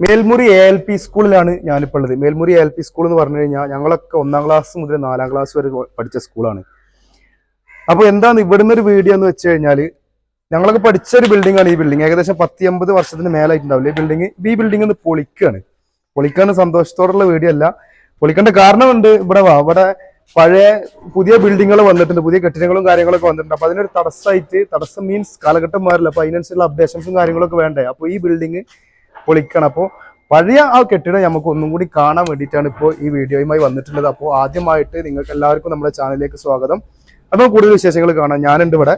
Melmuri A L P സ്കൂളിലാണ് ഞാനിപ്പോൾ ഉള്ളത് Melmuri A L P school എന്ന് പറഞ്ഞു കഴിഞ്ഞാൽ ഞങ്ങളൊക്കെ ഒന്നാം ക്ലാസ് മുതൽ നാലാം ക്ലാസ് വരെ പഠിച്ച സ്കൂളാണ് അപ്പോൾ എന്താണ് ഇവിടുന്ന് ഒരു വീഡിയോ എന്ന് വെച്ച് കഴിഞ്ഞാൽ ഞങ്ങളൊക്കെ പഠിച്ച ഒരു ബിൽഡിംഗ് ആണ് ഈ ബിൽഡിംഗ് ഏകദേശം പത്തി അമ്പത് വർഷത്തിന് മേലായിട്ടുണ്ടാവില്ല ഈ ബിൽഡിംഗ് ഈ ബിൽഡിംഗ് ഒന്ന് പൊളിക്കുകയാണ് പൊളിക്കാൻ സന്തോഷത്തോടുള്ള വീഡിയോ അല്ല. പൊളിക്കേണ്ട കാരണമുണ്ട് ഇവിടെ വാ. ഇവിടെ പഴയ പുതിയ ബിൽഡിങ്ങുകൾ വന്നിട്ടുണ്ട്. പുതിയ കെട്ടിടങ്ങളും കാര്യങ്ങളൊക്കെ വന്നിട്ടുണ്ട്. അപ്പൊ അതിനൊരു തടസ്സമായിട്ട് തടസ്സം മീൻസ് കാലഘട്ടം മാറില്ല. അപ്പൊ അതിനനുസരിച്ചുള്ള അപ്ഡേഷൻസും കാര്യങ്ങളൊക്കെ വേണ്ടേ? അപ്പൊ ഈ ബിൽഡിംഗ് പൊളിക്കണം. അപ്പോൾ പഴയ ആ കെട്ടിടം നമുക്ക് ഒന്നും കൂടി കാണാൻ വേണ്ടിയിട്ടാണ് ഇപ്പോൾ ഈ വീഡിയോയുമായി വന്നിട്ടുള്ളത്. അപ്പോൾ ആദ്യമായിട്ട് നിങ്ങൾക്ക് എല്ലാവർക്കും നമ്മുടെ ചാനലിലേക്ക് സ്വാഗതം. അപ്പോൾ കൂടുതൽ വിശേഷങ്ങൾ കാണാം. ഞാനുണ്ട് ഇവിടെ.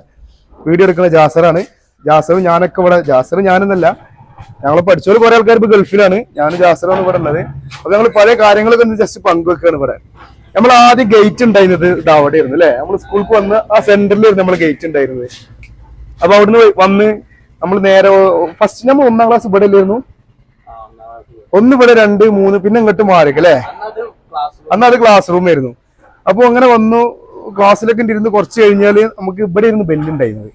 വീഡിയോ എടുക്കുന്ന ജാസറാണ്. ജാസറും ഞാനൊക്കെ ഇവിടെ. ജാസർ ഞാനെന്നല്ല. ഞങ്ങൾ പഠിച്ചവർ കുറെ ആൾക്കാർ ഇപ്പോൾ ഗൾഫിലാണ്. ഞാൻ ജാസറാണ് ഇവിടെ ഉള്ളത്. അപ്പോൾ ഞങ്ങൾ പഴയ കാര്യങ്ങളൊക്കെ ഒന്ന് ജസ്റ്റ് പങ്കുവെക്കുകയാണ് ഇവിടെ. നമ്മൾ ആദ്യം ഗേറ്റ് ഉണ്ടായിരുന്നത് ഇത് അവിടെയായിരുന്നു അല്ലേ? നമ്മൾ സ്കൂൾക്ക് വന്ന് ആ സെന്ററിലായിരുന്നു നമ്മൾ ഗേറ്റ് ഉണ്ടായിരുന്നത്. അപ്പൊ അവിടുന്ന് വന്ന് നമ്മൾ നേരെ ഫസ്റ്റ് നമ്മൾ ഒന്നാം ക്ലാസ് ഇവിടെ അല്ലായിരുന്നു ഒന്ന് ഇവിടെ രണ്ട് മൂന്ന് പിന്നെ ഇങ്ങോട്ട് മാറിക്കല്ലേ? അന്ന് അത് ക്ലാസ് റൂം ആയിരുന്നു. അപ്പൊ അങ്ങനെ വന്നു ക്ലാസ്സിലൊക്കെ ഇരുന്ന് കുറച്ച് കഴിഞ്ഞാൽ നമുക്ക് ഇവിടെ ഇരുന്ന് ബെല്ലുണ്ടായിരുന്നത്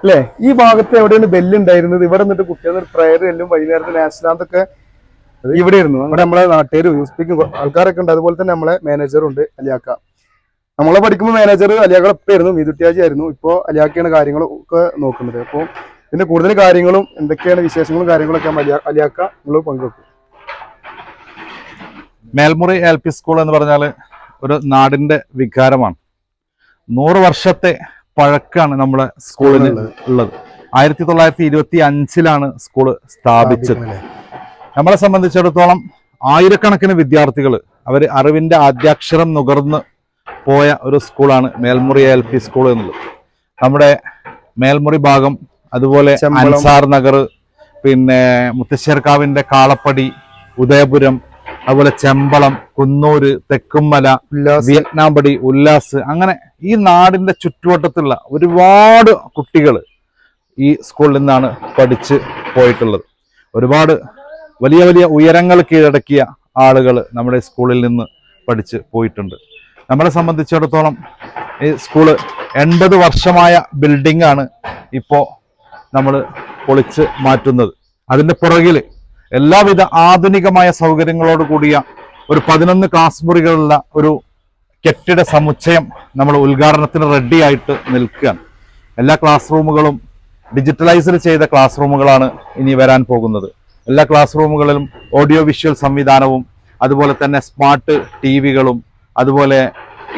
അല്ലേ? ഈ ഭാഗത്ത് എവിടെയാണ് ബെല്ലുണ്ടായിരുന്നത് ഇവിടെ നിന്നിട്ട് കുട്ടികൾ പ്രയർ എല്ലാം വൈകുന്നേരത്തെ നാഷണാന്തൊക്കെ ഇവിടെ ഇരുന്നു. അവിടെ നമ്മളെ നാട്ടുകാരും സ്പീക്കിംഗ് ആൾക്കാരൊക്കെ ഉണ്ട് അതുപോലെ തന്നെ നമ്മളെ മാനേജറും ഉണ്ട് അലിയാക്ക. നമ്മളെ പഠിക്കുമ്പോൾ മാനേജർ അലിയാക്കളെ ആയിരുന്നു. മീതുട്ടിയാജി ആയിരുന്നു. ഇപ്പോൾ അലിയാക്കയാണ് കാര്യങ്ങളൊക്കെ നോക്കുന്നത്. അപ്പോൾ ഇതിന്റെ കൂടുതൽ കാര്യങ്ങളും എന്തൊക്കെയാണ് വിശേഷങ്ങളും കാര്യങ്ങളൊക്കെ അലിയാ- അലിയാക്ക നിങ്ങൾ പങ്കുവെക്കും. മേൽമുറി എൽ പി സ്കൂൾ എന്ന് പറഞ്ഞാൽ ഒരു നാടിന്റെ വികാരമാണ്. നൂറ് വർഷത്തെ പഴക്കാണ് നമ്മുടെ സ്കൂളിന് ഉള്ളത്. ആയിരത്തി തൊള്ളായിരത്തി ഇരുപത്തി അഞ്ചിലാണ് സ്കൂൾ സ്ഥാപിച്ചത്. നമ്മളെ സംബന്ധിച്ചിടത്തോളം ആയിരക്കണക്കിന് വിദ്യാർത്ഥികൾ അവർ അറിവിന്റെ ആദ്യാക്ഷരം നുകർന്ന് പോയ ഒരു സ്കൂളാണ് മേൽമുറി എൽ പി സ്കൂൾ എന്നുള്ളത്. നമ്മുടെ മേൽമുറി ഭാഗം അതുപോലെ. അൻസാർ നഗർ പിന്നെ മുത്തശ്ശേർക്കാവിന്റെ കാളപ്പടി ഉദയപുരം അതുപോലെ ചെമ്പളം കുന്നൂര് തെക്കുംമല വിയറ്റ്നാംപടി ഉല്ലാസ് അങ്ങനെ ഈ നാടിന്റെ ചുറ്റുവട്ടത്തുള്ള ഒരുപാട് കുട്ടികൾ ഈ സ്കൂളിൽ നിന്നാണ് പഠിച്ച് പോയിട്ടുള്ളത്. ഒരുപാട് വലിയ വലിയ ഉയരങ്ങൾ കീഴടക്കിയ ആളുകൾ നമ്മുടെ സ്കൂളിൽ നിന്ന് പഠിച്ച് പോയിട്ടുണ്ട്. നമ്മളെ സംബന്ധിച്ചിടത്തോളം ഈ സ്കൂൾ എൺപത് വർഷമായ ബിൽഡിംഗ് ആണ് ഇപ്പോൾ നമ്മൾ പൊളിച്ച് മാറ്റുന്നത്. അതിന്റെ പുറകിൽ എല്ലാവിധ ആധുനികമായ സൗകര്യങ്ങളോട് കൂടിയ ഒരു പതിനൊന്ന് ക്ലാസ് മുറികളുള്ള ഒരു കെട്ടിട സമുച്ചയം നമ്മൾ ഉദ്ഘാടനത്തിന് റെഡിയായിട്ട് നിൽക്കുകയാണ്. എല്ലാ ക്ലാസ് റൂമുകളും ഡിജിറ്റലൈസ്ഡ് ചെയ്ത ക്ലാസ് റൂമുകളാണ് ഇനി വരാൻ പോകുന്നത്. എല്ലാ ക്ലാസ് റൂമുകളിലും ഓഡിയോ വിഷ്വൽ സംവിധാനവും അതുപോലെ തന്നെ സ്മാർട്ട് ടി അതുപോലെ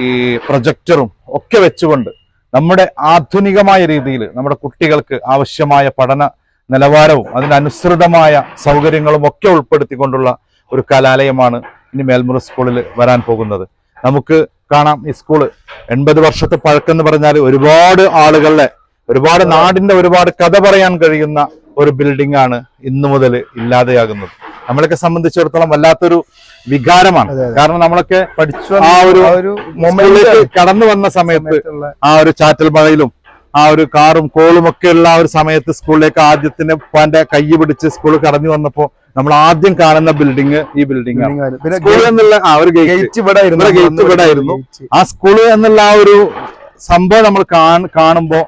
ഈ പ്രൊജക്ടറും ഒക്കെ വെച്ചുകൊണ്ട് നമ്മുടെ ആധുനികമായ രീതിയിൽ നമ്മുടെ കുട്ടികൾക്ക് ആവശ്യമായ പഠന നിലവാരവും അതിനനുസൃതമായ സൗകര്യങ്ങളും ഒക്കെ ഉൾപ്പെടുത്തിക്കൊണ്ടുള്ള ഒരു കലാലയമാണ് ഇനി മേൽമുറ സ്കൂളിൽ വരാൻ പോകുന്നത്. നമുക്ക് കാണാം ഈ സ്കൂൾ എൺപത് വർഷത്തെ പഴക്കം എന്ന് പറഞ്ഞാൽ ഒരുപാട് ആളുകളുടെ ഒരുപാട് നാടിന്റെ ഒരുപാട് കഥ പറയാൻ കഴിയുന്ന ഒരു ബിൽഡിംഗ് ആണ് ഇന്നു മുതൽ ഇല്ലാതെയാകുന്നത്. നമ്മളൊക്കെ സംബന്ധിച്ചിടത്തോളം വല്ലാത്തൊരു വികാരമാണ്. കാരണം നമ്മളൊക്കെ പഠിച്ചു ആ ഒരു മൊബൈലിലേക്ക് കടന്നു വന്ന സമയത്ത് ആ ഒരു ചാറ്റൽ മഴയിലും ആ ഒരു കാറും കോളും ഒക്കെ ഉള്ള ആ ഒരു സമയത്ത് സ്കൂളിലേക്ക് ആദ്യത്തിന് ഉപ്പാന്റെ കൈ പിടിച്ച് സ്കൂളിൽ കടന്നു വന്നപ്പോ നമ്മൾ ആദ്യം കാണുന്ന ബിൽഡിംഗ് ഈ ബിൽഡിംഗ് സ്കൂൾ എന്നുള്ള ആ ഒരു ഗേറ്റ് ഗേറ്റ് ഇവിടെ ആയിരുന്നു. ഇവിടെ ആയിരുന്നു. ആ സ്കൂൾ എന്നുള്ള ആ ഒരു സംഭവം നമ്മൾ കാണുമ്പോ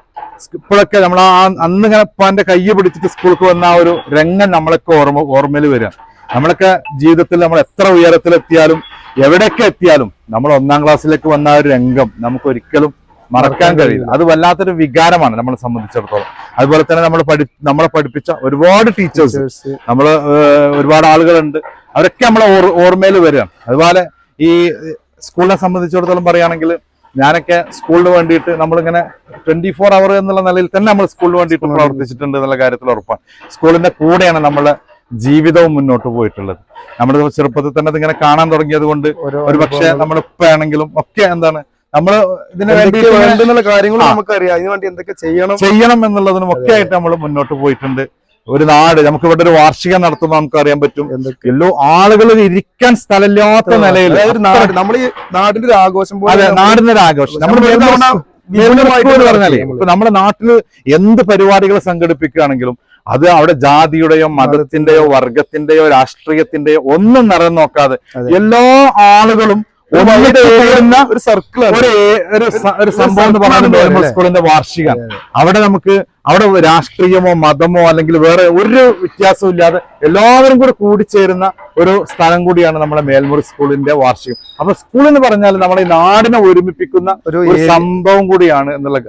ഇപ്പോഴൊക്കെ നമ്മൾ ആ അന്ന് ഇങ്ങനെ ഉപ്പാന്റെ കൈ പിടിച്ചിട്ട് സ്കൂളിൽ വന്ന ആ ഒരു രംഗം നമ്മളൊക്കെ ഓർമ്മ ഓർമ്മയിൽ വരിക. നമ്മളൊക്കെ ജീവിതത്തിൽ നമ്മൾ എത്ര ഉയരത്തിലെത്തിയാലും എവിടെയൊക്കെ എത്തിയാലും നമ്മൾ ഒന്നാം ക്ലാസ്സിലേക്ക് വന്ന ഒരു രംഗം നമുക്ക് ഒരിക്കലും മറക്കാൻ കഴിയില്ല. അത് വല്ലാത്തൊരു വികാരമാണ് നമ്മളെ സംബന്ധിച്ചിടത്തോളം. അതുപോലെ തന്നെ നമ്മൾ പഠി നമ്മളെ പഠിപ്പിച്ച ഒരുപാട് ടീച്ചേഴ്സ്. ടീച്ചേഴ്സ്. നമ്മൾ ഒരുപാട് ആളുകളുണ്ട്. അവരൊക്കെ നമ്മളെ ഓർമ്മയിൽ വരികയാണ് അതുപോലെ ഈ സ്കൂളിനെ സംബന്ധിച്ചിടത്തോളം പറയുകയാണെങ്കിൽ ഞാനൊക്കെ സ്കൂളിന് വേണ്ടിയിട്ട് നമ്മളിങ്ങനെ ട്വന്റി ഫോർ അവർ എന്നുള്ള നിലയിൽ തന്നെ നമ്മൾ സ്കൂളിന് വേണ്ടിയിട്ട് പ്രവർത്തിച്ചിട്ടുണ്ട് എന്നുള്ള കാര്യത്തിൽ ഉറപ്പാണ്. സ്കൂളിന്റെ കൂടെയാണ് നമ്മളെ ജീവിതവും മുന്നോട്ട് പോയിട്ടുള്ളത്. നമ്മുടെ ചെറുപ്പത്തിൽ തന്നെ ഇങ്ങനെ കാണാൻ തുടങ്ങിയത് കൊണ്ട് ഒരു പക്ഷേ നമ്മളിപ്പാണെങ്കിലും ഒക്കെ എന്താണ് നമ്മൾ ഇതിന് വേണ്ടി വേണ്ടെന്നുള്ള കാര്യങ്ങളും ആ. നമുക്കറിയാം. അതിന് വേണ്ടി എന്തൊക്കെ ചെയ്യണം. ചെയ്യണം എന്നുള്ളതിനും ഒക്കെ ആയിട്ട് നമ്മൾ മുന്നോട്ട് പോയിട്ടുണ്ട്. ഒരു നാട് നമുക്ക് ഇവിടെ ഒരു വാർഷികം നടത്തുമ്പോൾ നമുക്ക് അറിയാൻ പറ്റും എല്ലോ ആളുകൾ ഇരിക്കാൻ സ്ഥലമില്ലാത്ത നിലയിൽ നമ്മൾ ഈ നാടിന്റെ ഒരു ആഘോഷം പോലെ നാടിന്റെ ഒരു ആഘോഷം. നമ്മൾ പറഞ്ഞാലേ ഇപ്പൊ നമ്മുടെ നാട്ടിൽ എന്ത് പരിപാടികൾ സംഘടിപ്പിക്കുകയാണെങ്കിലും അത് അവിടെ ജാതിയുടെയോ മതത്തിന്റെയോ വർഗത്തിന്റെയോ രാഷ്ട്രീയത്തിന്റെയോ ഒന്നും നിറം നോക്കാതെ എല്ലാ ആളുകളും ഒരു സർക്കിൾ ഒരു സംഭവം എന്ന് പറയുന്നത് സർക്കിളാണ് നോർമൽ സ്കൂളിന്റെ വാർഷിക. അവിടെ നമുക്ക് അവിടെ രാഷ്ട്രീയമോ മതമോ അല്ലെങ്കിൽ വേറെ ഒരു വ്യത്യാസവും ഇല്ലാതെ എല്ലാവരും കൂടെ കൂടിച്ചേരുന്ന ഒരു സ്ഥലം കൂടിയാണ് നമ്മുടെ മേൽമുറി സ്കൂളിന്റെ വാർഷികം. അപ്പൊ സ്കൂൾ എന്ന് പറഞ്ഞാൽ നമ്മുടെ ഈ നാടിനെ ഒരുമിപ്പിക്കുന്ന ഒരു സംഭവം കൂടിയാണ് എന്നുള്ള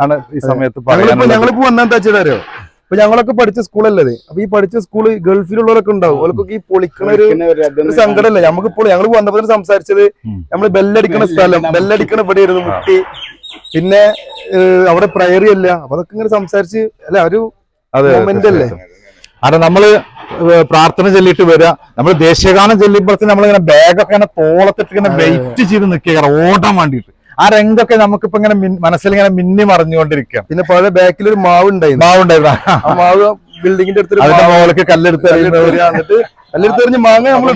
ആണ് ഈ സമയത്ത് പറയുന്നത് ഞങ്ങളിപ്പോ വന്നെന്താ വെച്ചാലോ ഇപ്പൊ ഞങ്ങളൊക്കെ പഠിച്ച സ്കൂളല്ലേ അപ്പൊ ഈ പഠിച്ച സ്കൂൾ ഗൾഫിലുള്ളവരൊക്കെ ഉണ്ടാവും. അവർക്കൊക്കെ ഈ പൊളിക്കണ ഒരു സങ്കടല്ലേ? നമുക്ക് ഇപ്പോൾ ഞങ്ങൾ വന്നപ്പോൾ സംസാരിച്ചത്. ഉം. നമ്മൾ ബെല്ലടിക്കണ സ്ഥലം. ബെല്ലടിക്കണ ഇവിടെ ഇരുന്ന് മുട്ടി. പിന്നെ അവിടെ പ്രയറി അല്ല. അപ്പൊ അതൊക്കെ ഇങ്ങനെ സംസാരിച്ച് അല്ല ഒരു അതെ മൊമെന്റ് അല്ലേ? അതെ നമ്മൾ പ്രാർത്ഥന ചൊല്ലിയിട്ട് വരിക നമ്മൾ ദേശീയഗാനം ചൊല്ലിയപ്പോഴത്തെ നമ്മളിങ്ങനെ ബാഗൊക്കെ ഇങ്ങനെ തോളത്തിട്ട് ഇങ്ങനെ വെയിറ്റ് ചെയ്ത് നിൽക്കുക ഓടാൻ വേണ്ടിയിട്ട്. ആ രംഗൊക്കെ നമുക്കിപ്പോ ഇങ്ങനെ മനസ്സിൽ ഇങ്ങനെ മിന്നി മറിഞ്ഞുകൊണ്ടിരിക്കുക പിന്നെ പഴയ ബാക്കിൽ ഒരു മാവ് ഉണ്ടായിരുന്നു. മാവുണ്ടായിരുന്നു. ആ മാവ് ബിൽഡിങ്ങിന്റെ അടുത്ത് അതിന്റെ മാവ് മുകളിലേക്ക് കല്ലെടുത്ത് കല്ലെടുത്തെറിഞ്ഞ്. എന്നിട്ട് മാങ്ങ. നമ്മൾ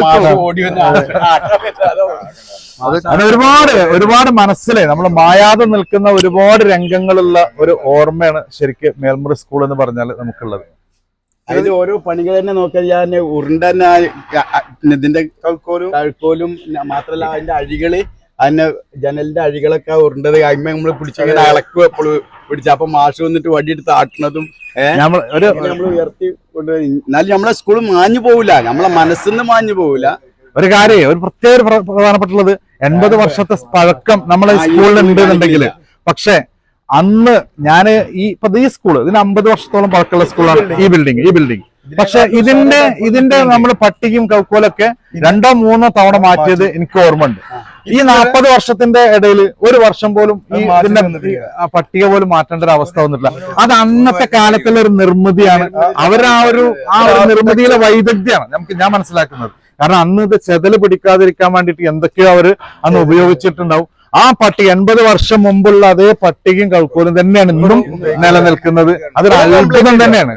അങ്ങനെ ഒരുപാട് ഒരുപാട് മനസ്സിലെ നമ്മൾ മായാതെ നിൽക്കുന്ന ഒരുപാട് രംഗങ്ങളുള്ള ഒരു ഓർമ്മയാണ് ശരിക്ക് മേൽമുറി സ്കൂൾ എന്ന് പറഞ്ഞാൽ നമുക്കുള്ളത്. അതിൽ ഓരോ പണികൾ തന്നെ നോക്കിയാൽ ഞാൻ ഉരുണ്ട തന്നെ ആ- ആ- ഇതിന്റെ കഴുക്കോലും കഴുക്കോലും മാത്രല്ല അതിന്റെ അഴികൾ അതിന്റെ ജനലിന്റെ അഴികളൊക്കെ ഉരുണ്ടത് അമ്മ നമ്മൾ പിടിച്ചിങ്ങനെ ഇളക്കും എപ്പോഴും പിടിച്ച. അപ്പൊ മാഷ് വന്നിട്ട് വടി എടുത്ത് ആട്ടണതും നമ്മൾ നമ്മൾ ഉയർത്തി കൊണ്ടുപോയി എന്നാലും നമ്മളെ സ്കൂൾ മാഞ്ഞു പോവില്ല. നമ്മളെ മനസ്സിന്ന് മാഞ്ഞു പോവില്ല. ഒരു കാര്യം ഒരു പ്രത്യേക പ്രധാനപ്പെട്ടുള്ളത് എൺപത് വർഷത്തെ പഴക്കം നമ്മളെ ആ, പക്ഷേ സ്കൂളിൽ ഉണ്ട് സ്കൂളിൽ എന്നുണ്ടെങ്കിൽ പക്ഷെ അന്ന് ഞാൻ ഈ ഇപ്പൊ ഈ സ്കൂൾ ഇതിന് അമ്പത് വർഷത്തോളം പഴക്കമുള്ള സ്കൂളാണ് ഈ ബിൽഡിംഗ് ഈ ബിൽഡിംഗ് പക്ഷെ ഇതിന്റെ ഇതിന്റെ നമ്മൾ പട്ടിക്കും കൗക്കോലൊക്കെ രണ്ടോ മൂന്നോ തവണ മാറ്റിയത് എനിക്ക് ഓർമ്മയുണ്ട്. ഈ നാൽപ്പത് വർഷത്തിന്റെ ഇടയിൽ ഒരു വർഷം പോലും ഈ ഇതിന്റെ പട്ടിക പോലും മാറ്റേണ്ട ഒരു അവസ്ഥ വന്നിട്ടില്ല. അത് അന്നത്തെ കാലത്തുള്ള ഒരു നിർമ്മിതിയാണ്. അവർ ആ ഒരു ആ ഒരു നിർമ്മിതിയിലെ വൈദഗ്ധ്യമാണ്. നമുക്ക് ഞാൻ മനസ്സിലാക്കുന്നത്. കാരണം അന്ന് ഇത് ചെതൽ പിടിക്കാതിരിക്കാൻ വേണ്ടിയിട്ട് എന്തൊക്കെയോ അവർ അന്ന് ഉപയോഗിച്ചിട്ടുണ്ടാവും. ആ പട്ടി എൺപത് വർഷം മുമ്പുള്ള അതേ പട്ടികയും കൾക്കൂരും തന്നെയാണ് ഇന്നും നിലനിൽക്കുന്നത്. അതൊരു അത്ഭുതം തന്നെയാണ്.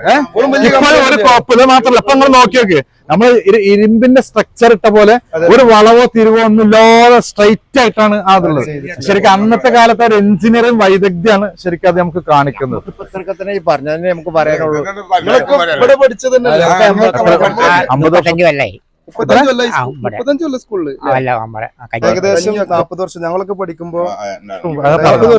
ഇപ്പോൾ ഒരു കോപ്പിൽ മാത്രമല്ല. ഇപ്പൊ നമ്മൾ നോക്കി നോക്ക്. നമ്മൾ ഇരുമ്പിന്റെ സ്ട്രക്ചർ ഇട്ട പോലെ ഒരു വളവോ തിരിവോ ഒന്നും ഇല്ലാതെ സ്ട്രൈറ്റ് ആയിട്ടാണ് അതുള്ളത് ശരിക്കും അന്നത്തെ കാലത്തെ ഒരു എഞ്ചിനീയറിംഗ് വൈദഗ്ധ്യമാണ് ശരിക്കും അത് നമുക്ക് കാണിക്കുന്നത്. നമുക്ക് പറയാനുള്ളൂ. അമ്പത് വർഷം ഏകദേശം നാപ്പത് വർഷം ഞങ്ങളൊക്കെ പഠിക്കുമ്പോ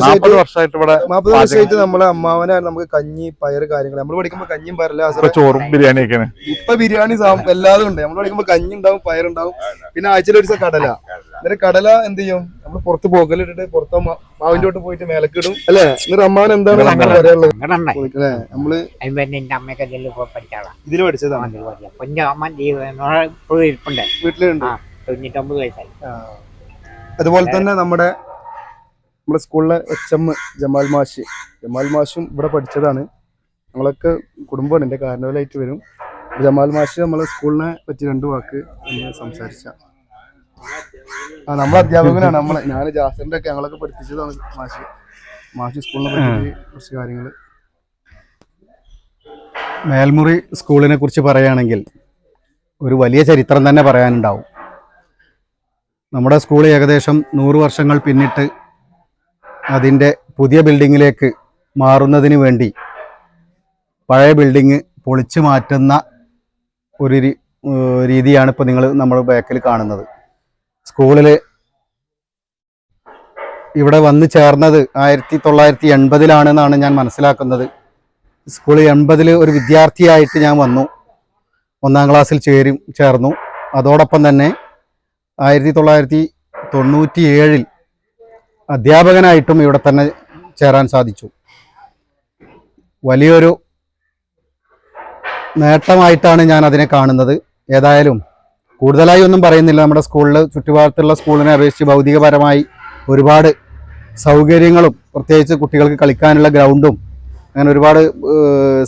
നാൽപ്പത് വർഷമായിട്ട് ഇവിടെ നാപ്പത് വർഷമായിട്ട് നമ്മളെ അമ്മാവനെ നമുക്ക് കഞ്ഞി പയറ് കാര്യങ്ങൾ നമ്മൾ പഠിക്കുമ്പോ കഞ്ഞിയും പയറില്ല ചോറും ചോറും ബിരിയാണിയൊക്കെയാണ് ഇപ്പൊ ബിരിയാണി എല്ലാതും ഉണ്ട്. നമ്മൾ പഠിക്കുമ്പോ കഞ്ഞി ഉണ്ടാവും പയറുണ്ടാവും. പിന്നെ ആഴ്ചയിൽ ഒരു ദിവസം കടല. എന്നിട്ട് കടല എന്ത് ചെയ്യും? നമ്മൾ പുറത്ത് പോകലിട്ടിട്ട് പുറത്ത് മാവിന്റെ തൊട്ട് പോയിട്ട് മേലക്കിടും അല്ലേ? എന്നിട്ട് അമ്മാവൻ എന്താണ് നമ്മൾ എന്റെ ഇതിൽ പഠിച്ചതാണ് വീട്ടിലുണ്ട്. തൊണ്ണൂറ്റൊമ്പത് വയസ്സായി. അതുപോലെ തന്നെ നമ്മുടെ നമ്മുടെ സ്കൂളിലെ എച്ച് എം ജമാൽ മാഷ്. ജമാൽ മാഷും ഇവിടെ പഠിച്ചതാണ്. ഞങ്ങളൊക്കെ കുടുംബമാണ്. എന്റെ കാരണവലായിട്ട് വരും. ജമാൽ മാഷ് നമ്മളെ സ്കൂളിനെ പറ്റി രണ്ട് വാക്ക് നമ്മൾ സംസാരിച്ച. നമ്മളെ അധ്യാപകനാണ് നമ്മളെ. ഞാൻ ജാസറിന്റെ ഒക്കെ ഞങ്ങളൊക്കെ പഠിപ്പിച്ചതാണ് മാഷി. മാഷി സ്കൂളിനെ പറ്റി കുറച്ച് കാര്യങ്ങൾ മേൽമുറി സ്കൂളിനെ കുറിച്ച് പറയുകയാണെങ്കിൽ ഒരു വലിയ ചരിത്രം തന്നെ പറയാനുണ്ടാവും. നമ്മുടെ സ്കൂൾ ഏകദേശം നൂറ് വർഷങ്ങൾ പിന്നിട്ട് അതിന്റെ പുതിയ ബിൽഡിങ്ങിലേക്ക് മാറുന്നതിന് വേണ്ടി പഴയ ബിൽഡിങ് പൊളിച്ചു മാറ്റുന്ന ഒരു രീതിയാണ് ഇപ്പോൾ നിങ്ങൾ നമ്മൾ ബാക്കിൽ കാണുന്നത്. സ്കൂളിൽ ഇവിടെ വന്നു ചേർന്നത് ആയിരത്തി തൊള്ളായിരത്തി എൺപതിലാണെന്നാണ് ഞാൻ മനസ്സിലാക്കുന്നത്. സ്കൂൾ എൺപതിൽ ഒരു വിദ്യാർത്ഥിയായിട്ട് ഞാൻ വന്നു. ഒന്നാം ക്ലാസ്സിൽ ചേരും ചേർന്നു. അതോടൊപ്പം തന്നെ ആയിരത്തി തൊള്ളായിരത്തി തൊണ്ണൂറ്റി ഏഴിൽ അധ്യാപകനായിട്ടും ഇവിടെ തന്നെ ചേരാൻ സാധിച്ചു. വലിയൊരു നേട്ടമായിട്ടാണ് ഞാൻ അതിനെ കാണുന്നത്. ഏതായാലും കൂടുതലായി ഒന്നും പറയുന്നില്ല. നമ്മുടെ സ്കൂളിൽ ചുറ്റുപാടത്തുള്ള സ്കൂളിനെ അപേക്ഷിച്ച് ഭൗതികപരമായി ഒരുപാട് സൗകര്യങ്ങളും പ്രത്യേകിച്ച് കുട്ടികൾക്ക് കളിക്കാനുള്ള ഗ്രൗണ്ടും അങ്ങനെ ഒരുപാട്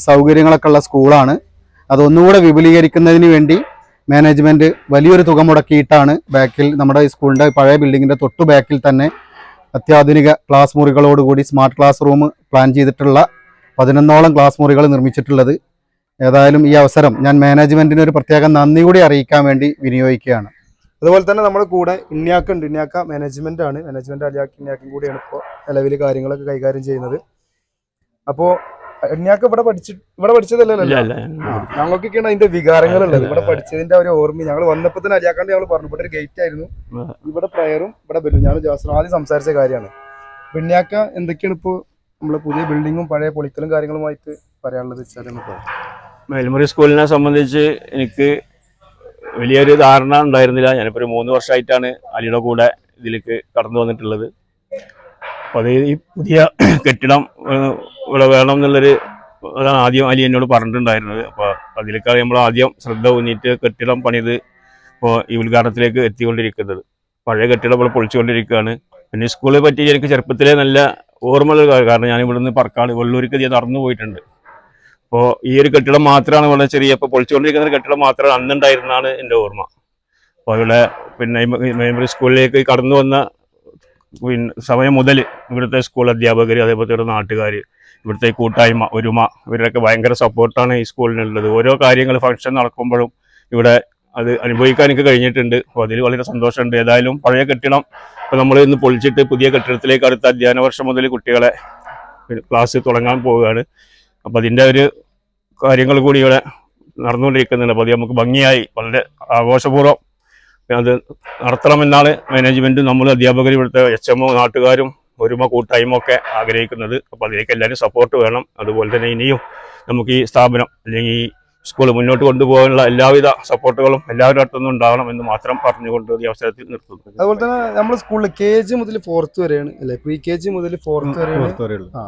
സൗകര്യങ്ങളൊക്കെ ഉള്ള സ്കൂളാണ്. അതൊന്നുകൂടെ വിപുലീകരിക്കുന്നതിന് വേണ്ടി മാനേജ്മെന്റ് വലിയൊരു തുക മുടക്കിയിട്ടാണ് ബാക്കിൽ നമ്മുടെ ഈ സ്കൂളിന്റെ പഴയ ബിൽഡിങ്ങിന്റെ തൊട്ടു ബാക്കിൽ തന്നെ അത്യാധുനിക ക്ലാസ് മുറികളോടുകൂടി സ്മാർട്ട് ക്ലാസ് റൂം പ്ലാൻ ചെയ്തിട്ടുള്ള പതിനൊന്നോളം ക്ലാസ് മുറികൾ നിർമ്മിച്ചിട്ടുള്ളത് ഏതായാലും ഈ അവസരം ഞാൻ മാനേജ്മെന്റിന് ഒരു പ്രത്യേക നന്ദി കൂടി അറിയിക്കാൻ വേണ്ടി വിനിയോഗിക്കുകയാണ്. അതുപോലെ തന്നെ നമ്മുടെ കൂടെ ഇണ്യാക്ക ഉണ്ട്. ഇണ്യാക്ക മാനേജ്മെന്റ് ആണ്. മാനേജ്മെന്റ് അലിയാക്ക് ഇണ്യാക്കും കൂടിയാണ് ഇപ്പോൾ നിലവിൽ കാര്യങ്ങളൊക്കെ കൈകാര്യം ചെയ്യുന്നത്. അപ്പോ എണ്ണിയാക്ക് ഇവിടെ പഠിച്ചു ഇവിടെ പഠിച്ചതല്ലല്ലോ ഞങ്ങൾക്കൊക്കെയാണ് അതിന്റെ വികാരങ്ങൾ ഉള്ളത് ഇവിടെ പഠിച്ചതിന്റെ ഒരു ഓർമ്മ. ഞങ്ങൾ വന്നപ്പോ തന്നെ അലിയാക്കാണ്ട് ഞങ്ങൾ പറഞ്ഞു. ഇവിടെ ഒരു ഗേറ്റ് ആയിരുന്നു. ഇവിടെ പ്രയറും ഇവിടെ ബെല്ലും. ഞാൻ ജോസഫ് ആദ്യം സംസാരിച്ച കാര്യമാണ്. പെണ്ണിയാക്ക എന്തൊക്കെയാണ് ഇപ്പോൾ നമ്മളെ പുതിയ ബിൽഡിങ്ങും പഴയ പൊളിക്കലും കാര്യങ്ങളുമായിട്ട് പറയാനുള്ളത് വെച്ചാൽ മേൽമുറി സ്കൂളിനെ സംബന്ധിച്ച് എനിക്ക് വലിയൊരു ധാരണ ഉണ്ടായിരുന്നില്ല. ഞാനിപ്പോൾ ഒരു മൂന്ന് വർഷമായിട്ടാണ് അലിയുടെ കൂടെ ഇതിലേക്ക് കടന്നു വന്നിട്ടുള്ളത്. അപ്പോൾ അത് ഈ പുതിയ കെട്ടിടം ഇവിടെ വേണം എന്നുള്ളൊരു അതാണ് ആദ്യം അലി എന്നോട് പറഞ്ഞിട്ടുണ്ടായിരുന്നത്. അപ്പോൾ അതിലേക്കാണ് നമ്മൾ ആദ്യം ശ്രദ്ധ ഊന്നിയിട്ട് കെട്ടിടം പണിത് ഇപ്പോൾ ഈ ഉദ്ഘാടനത്തിലേക്ക് എത്തിക്കൊണ്ടിരിക്കുന്നത്. പഴയ കെട്ടിടം നമ്മൾ പൊളിച്ചുകൊണ്ടിരിക്കുകയാണ്. പിന്നെ സ്കൂളിനെ പറ്റി എനിക്ക് ചെറുപ്പത്തിലെ നല്ല ഓർമ്മകൾ കാരണം ഞാൻ ഇവിടുന്ന് പറക്കാട് വെള്ളൂർക്ക് ഞാൻ നടന്നു പോയിട്ടുണ്ട്. അപ്പോൾ ഈ ഒരു കെട്ടിടം മാത്രമാണ് വളരെ ചെറിയ ഇപ്പോൾ പൊളിച്ചുകൊണ്ടിരിക്കുന്ന ഒരു കെട്ടിടം മാത്രമാണ് അന്നുണ്ടായിരുന്നാണ് എന്റെ ഓർമ്മ. അപ്പോൾ ഇവിടെ പിന്നെ മെമ്മറി സ്കൂളിലേക്ക് കടന്നു വന്ന പിന്നെ സമയം മുതൽ ഇവിടുത്തെ സ്കൂൾ അധ്യാപകർ അതേപോലെ ഇവിടെ നാട്ടുകാർ ഇവിടുത്തെ കൂട്ടായ്മ ഒരുമ ഇവരുടെയൊക്കെ ഭയങ്കര സപ്പോർട്ടാണ് ഈ സ്കൂളിനുള്ളത്. ഓരോ കാര്യങ്ങൾ ഫംഗ്ഷൻ നടക്കുമ്പോഴും ഇവിടെ അത് അനുഭവിക്കാൻ എനിക്ക് കഴിഞ്ഞിട്ടുണ്ട്. അപ്പോൾ അതിൽ വളരെ സന്തോഷമുണ്ട്. ഏതായാലും പഴയ കെട്ടിടം ഇപ്പോൾ നമ്മൾ ഇന്ന് പൊളിച്ചിട്ട് പുതിയ കെട്ടിടത്തിലേക്ക് അടുത്ത അധ്യയന വർഷം മുതൽ കുട്ടികളെ ക്ലാസ് തുടങ്ങാൻ പോവുകയാണ്. അപ്പോൾ അതിന്റെ ഒരു കാര്യങ്ങൾ കൂടി ഇവിടെ നടന്നുകൊണ്ടിരിക്കുന്നുണ്ട്. അപ്പോൾ അത് നമുക്ക് ഭംഗിയായി വളരെ ആഘോഷപൂർവം അത് നടത്തണമെന്നാണ് മാനേജ്മെന്റ് നമ്മൾ അധ്യാപകർ ഇവിടുത്തെ എച്ച് എം ഒ നാട്ടുകാരും ഒരുമ കൂട്ടായ്മ ഒക്കെ ആഗ്രഹിക്കുന്നത്. അപ്പോൾ അതിലേക്ക് എല്ലാവരും സപ്പോർട്ട് വേണം. അതുപോലെ തന്നെ ഇനിയും നമുക്ക് ഈ സ്ഥാപനം അല്ലെങ്കിൽ ഈ സ്കൂൾ മുന്നോട്ട് കൊണ്ടുപോകാനുള്ള എല്ലാവിധ സപ്പോർട്ടുകളും എല്ലാവരുടെ അടുത്തുനിന്നും ഉണ്ടാകണം എന്ന് മാത്രം പറഞ്ഞുകൊണ്ട് ഈ അവസരത്തിൽ നിർത്തുന്നു. അതുപോലെ തന്നെ നമ്മുടെ സ്കൂളിൽ കെ ജി മുതൽ ഫോർത്ത് വരെയാണ് അല്ലെ? പ്രീ കെ ജി മുതൽ ഫോർത്ത് വരെയാണ്.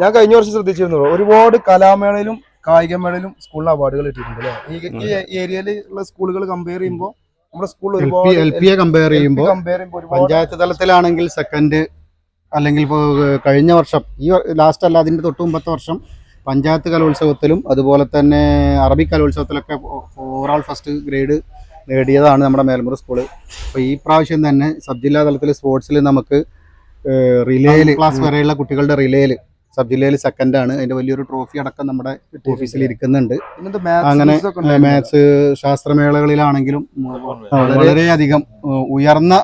ഞാൻ കഴിഞ്ഞ വർഷം ശ്രദ്ധിച്ചിരുന്നു ഒരുപാട് കലാമേളയിലും കായികമേളയിലും സ്കൂളിൽ അവാർഡുകൾ ഇട്ടിട്ടുണ്ട് അല്ലേ ഈ ഏരിയയിൽ ഉള്ള സ്കൂളുകൾ കമ്പയർ ചെയ്യുമ്പോൾ നമ്മുടെ സ്കൂൾ പി ഒരുപാട് എൽ കമ്പയർ ചെയ്യുമ്പോൾ കമ്പയർ ചെയ്യുമ്പോൾ പഞ്ചായത്ത് തലത്തിലാണെങ്കിൽ സെക്കൻഡ് അല്ലെങ്കിൽ കഴിഞ്ഞ വർഷം ഈ ലാസ്റ്റ് അല്ല അതിന്റെ തൊട്ട് മുമ്പത്തെ വർഷം പഞ്ചായത്ത് കലോത്സവത്തിലും അതുപോലെ തന്നെ അറബിക് കലോത്സവത്തിലൊക്കെ ഓവറോൾ ഫസ്റ്റ് ഗ്രേഡ് നേടിയതാണ് നമ്മുടെ മേൽമുറി സ്കൂൾ അപ്പോൾ ഈ പ്രാവശ്യം തന്നെ സബ് ജില്ലാ തലത്തിൽ സ്പോർട്സിൽ നമുക്ക് റിലേയിൽ ക്ലാസ് വരെയുള്ള കുട്ടികളുടെ റിലേയിൽ സബ് ജില്ലയിൽ സെക്കൻഡ് ആണ്. അതിന്റെ വലിയൊരു ട്രോഫി അടക്കം നമ്മുടെ ഓഫീസിൽ ഇരിക്കുന്നുണ്ട്. അങ്ങനെ, മാത്സ് ശാസ്ത്രമേളകളിലാണെങ്കിലും വളരെയധികം ഉയർന്ന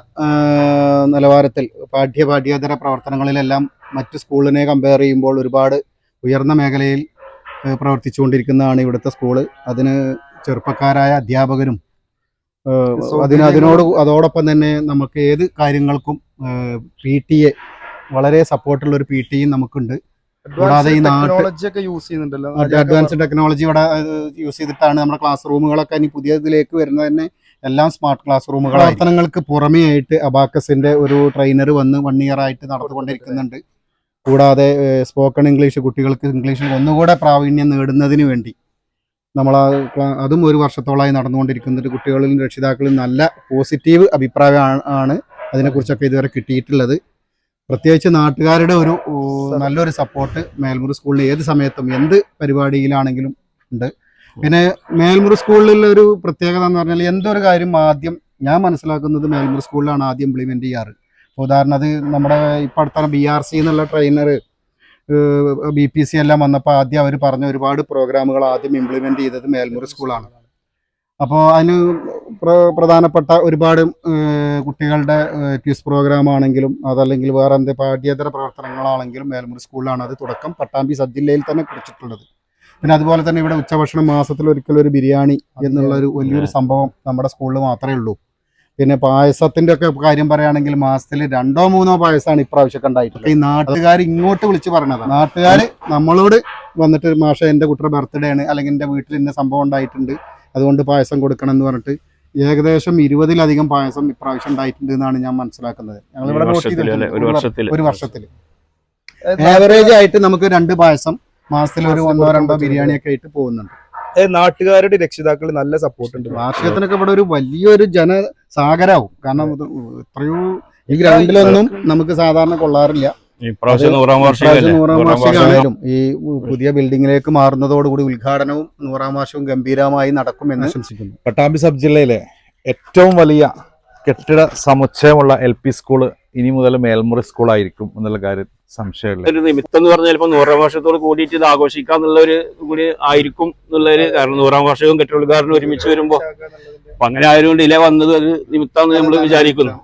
നിലവാരത്തിൽ പാഠ്യ പാഠ്യേതര പ്രവർത്തനങ്ങളിലെല്ലാം മറ്റ് സ്കൂളിനെ കമ്പയർ ചെയ്യുമ്പോൾ ഒരുപാട് ഉയർന്ന മേഖലയിൽ പ്രവർത്തിച്ചുകൊണ്ടിരിക്കുന്നതാണ് ഇവിടുത്തെ സ്കൂൾ അതിന് ചെറുപ്പക്കാരായ അധ്യാപകരും അതിന് അതിനോട് അതോടൊപ്പം തന്നെ നമുക്ക് ഏത് കാര്യങ്ങൾക്കും പി ടി എ വളരെ സപ്പോർട്ടുള്ള ഒരു പി ടിയും നമുക്കുണ്ട്. കൂടാതെ ഈ നാട്ട് ടെക്നോളജി ഇവിടെ യൂസ് ചെയ്തിട്ടാണ് നമ്മുടെ ക്ലാസ് റൂമുകളൊക്കെ ഇനി പുതിയതിലേക്ക് വരുന്നത് തന്നെ എല്ലാം സ്മാർട്ട് ക്ലാസ് റൂമുകൾ പ്രവർത്തനങ്ങൾക്ക് പുറമേ ആയിട്ട് അബാക്കസിന്റെ ഒരു ട്രെയിനർ വന്ന് വൺ ഇയർ ആയിട്ട് നടന്നുകൊണ്ടിരിക്കുന്നുണ്ട്. കൂടാതെ സ്പോക്കൺ ഇംഗ്ലീഷ് കുട്ടികൾക്ക് ഇംഗ്ലീഷിൽ ഒന്നുകൂടെ പ്രാവീണ്യം നേടുന്നതിന് വേണ്ടി നമ്മൾ അതും ഒരു വർഷത്തോളമായി നടന്നുകൊണ്ടിരിക്കുന്നുണ്ട്. കുട്ടികളിലും രക്ഷിതാക്കളിലും നല്ല പോസിറ്റീവ് അഭിപ്രായമാണ് അതിനെക്കുറിച്ചൊക്കെ ഇതുവരെ കിട്ടിയിട്ടുള്ളത്. പ്രത്യേകിച്ച് നാട്ടുകാരുടെ ഒരു നല്ലൊരു സപ്പോർട്ട് മേൽമുറി സ്കൂളിൽ ഏത് സമയത്തും എന്ത് പരിപാടിയിലാണെങ്കിലും ഉണ്ട്. പിന്നെ മേൽമുറി സ്കൂളിൽ ഒരു പ്രത്യേകത എന്ന് പറഞ്ഞാൽ എന്തൊരു കാര്യം ആദ്യം ഞാൻ മനസ്സിലാക്കുന്നത് മേൽമുറി സ്കൂളിലാണ് ആദ്യം ഇംപ്ലിമെന്റ് ചെയ്യാറ്. ഉദാഹരണത് ഉദാഹരണം അത് നമ്മുടെ ഇപ്പം അടുത്താണ് ബി ആർ സി എന്നുള്ള ട്രെയിനർ ബി പി സി എല്ലാം വന്നപ്പോൾ ആദ്യം അവർ പറഞ്ഞ ഒരുപാട് പ്രോഗ്രാമുകൾ ആദ്യം ഇംപ്ലിമെന്റ് ചെയ്തത് മേൽമുറി സ്കൂളാണ്. അപ്പോൾ അതിന് പ്രധാനപ്പെട്ട ഒരുപാട് കുട്ടികളുടെ ക്യൂസ് പ്രോഗ്രാം ആണെങ്കിലും അതല്ലെങ്കിൽ വേറെ എന്ത് പാഠ്യേതര പ്രവർത്തനങ്ങളാണെങ്കിലും മേൽമുറി സ്കൂളിലാണ് അത് തുടക്കം. പട്ടാമ്പി സബ് ജില്ലയിൽ തന്നെ കുറിച്ചിട്ടുള്ളത് പിന്നെ അതുപോലെ തന്നെ ഇവിടെ ഉച്ചഭക്ഷണം മാസത്തിൽ ഒരിക്കലും ഒരു ബിരിയാണി എന്നുള്ള ഒരു വലിയൊരു സംഭവം നമ്മുടെ സ്കൂളിൽ മാത്രമേ ഉള്ളൂ. പിന്നെ പായസത്തിന്റെ ഒക്കെ കാര്യം പറയുകയാണെങ്കിൽ മാസത്തിൽ രണ്ടോ മൂന്നോ പായസമാണ് ഇപ്രാവശ്യമൊക്കെ ഉണ്ടായിട്ടുള്ളത്. ഈ നാട്ടുകാർ ഇങ്ങോട്ട് വിളിച്ച് പറഞ്ഞതാണ്. നാട്ടുകാർ നമ്മളോട് വന്നിട്ട് മാഷ എന്റെ കുട്ടിയുടെ ബർത്ത്ഡേ ആണ് അല്ലെങ്കിൽ എന്റെ വീട്ടിൽ ഇന്ന സംഭവം ഉണ്ടായിട്ടുണ്ട് അതുകൊണ്ട് പായസം കൊടുക്കണം എന്ന് പറഞ്ഞിട്ട് ഏകദേശം ഇരുപതിലധികം പായസം ഇപ്രാവശ്യം ഉണ്ടായിട്ടുണ്ട് എന്നാണ് ഞാൻ മനസ്സിലാക്കുന്നത്. ഞങ്ങൾ ഇവിടെ ഒരു വർഷത്തിൽ ആവറേജ് ആയിട്ട് നമുക്ക് രണ്ട് പായസം മാസത്തിൽ ഒരു ഒന്നോ രണ്ടോ ബിരിയാണി ഒക്കെ ആയിട്ട് പോകുന്നുണ്ട്. നാട്ടുകാരുടെ രക്ഷിതാക്കൾ നല്ല സപ്പോർട്ട് ഉണ്ട്. വാർഷികത്തിനൊക്കെ ഇവിടെ ഒരു വലിയൊരു ജനസാഗരാവും കാരണം എത്രയോ ഈ ഗ്രൗണ്ടിലൊന്നും നമുക്ക് സാധാരണ കൊള്ളാറില്ല. നൂറാം വാർഷികം ഈ പുതിയ ബിൽഡിങ്ങിലേക്ക് മാറുന്നതോടുകൂടി ഉദ്ഘാടനവും നൂറാം വാർഷികവും ഗംഭീരമായി നടക്കുമെന്ന് ആശംസിക്കുന്നു. പട്ടാമ്പി സബ് ജില്ലയിലെ ഏറ്റവും വലിയ കെട്ടിട സമുച്ചയമുള്ള എൽ പി സ്കൂൾ ഇനി മുതൽ മേൽമുറി സ്കൂളായിരിക്കും എന്നുള്ള കാര്യം സംശയമില്ല. ഒരു നിമിത്തം എന്ന് പറഞ്ഞാൽ ചിലപ്പോൾ നൂറാം വർഷത്തോട് കൂടിയിട്ട് ഇത് ആഘോഷിക്കാം എന്നുള്ള ഒരു കൂടി ആയിരിക്കും എന്നുള്ളൊരു കാരണം. നൂറാം വർഷവും കെട്ടിടക്കാരനും ഒരുമിച്ച് വരുമ്പോൾ അപ്പൊ അങ്ങനെ ആയതുകൊണ്ട് ഇല വന്നത് ഒരു നിമിത്തം നമ്മൾ വിചാരിക്കുന്നു.